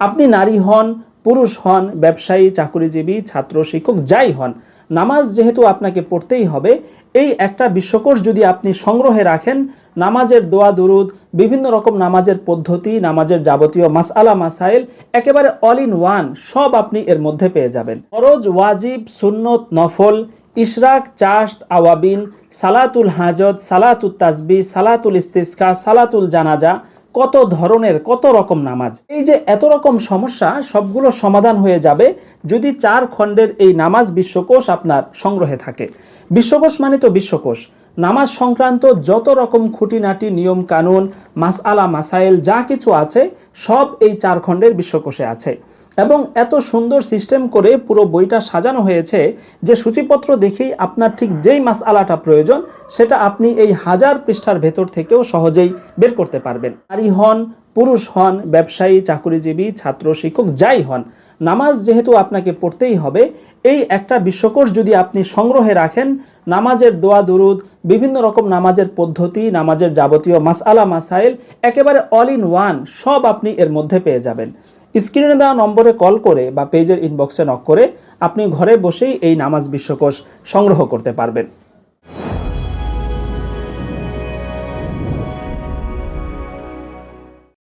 আপনি নারী হন, পুরুষ হন, ব্যবসায়ী, চাকরিজীবী, ছাত্র, শিক্ষক, যাই হন, নামাজ যেহেতু আপনাকে পড়তেই হবে, এই একটা বিশ্বকোষ যদি আপনি সংগ্রহে রাখেন, নামাজের দোয়া, দুরুদ, বিভিন্ন রকম নামাজের পদ্ধতি, নামাজের যাবতীয় মাসআলা, মাসাইল, একেবারে অল ইন ওয়ান সব আপনি এর মধ্যে পেয়ে যাবেন। ফরজ, ওয়াজিব, সুন্নত, নফল, ইশরাক চাস্ত আওয়াবিন, সালাতুল হাজত সালাতুল তাসবি, সালাতুল ইস্তিসকা, সালাতুল জানাজা কত ধরনের, কত রকম নামাজ? এই যে এত রকম সমস্যা, সবগুলো সমাধান হয়ে যাবে যদি চার খণ্ডের এই নামাজ বিশ্বকোষ আপনার সংগ্রহে থাকে। বিশ্বকোষ মানে তো বিশ্বকোষ। নামাজ সংক্রান্ত যত রকম খুঁটিনাটি, নিয়ম কানুন, মাসআলা, মাসাইল, যা কিছু আছে, সব এই চার খণ্ডের বিশ্বকোষে আছে। এবং এত সুন্দর সিস্টেম করে পুরো বইটা সাজানো হয়েছে যে সূচিপত্র দেখেই আপনার ঠিক যেই মাস আলাটা প্রয়োজন, সেটা আপনি এই হাজার পৃষ্ঠার ভেতর থেকেও সহজেই বের করতে পারবেন। নারী হন, পুরুষ হন, ব্যবসায়ী, চাকরিজীবী, ছাত্র, শিক্ষক, যাই হন, নামাজ যেহেতু আপনাকে পড়তেই হবে, এই একটা বিশ্বকোষ যদি আপনি সংগ্রহে রাখেন, নামাজের দোয়া দুরুদ, বিভিন্ন রকম নামাজের পদ্ধতি, নামাজের যাবতীয় মাসআলা, মাসাইল, একেবারে অল ইন ওয়ান সব আপনি এর মধ্যে পেয়ে যাবেন। স্ক্রিনে দেওয়া নম্বরে কল করে বা পেজের ইনবক্সে নক করে আপনি ঘরে বসেই এই নামাজ বিশ্বকোষ সংগ্রহ করতে পারবেন।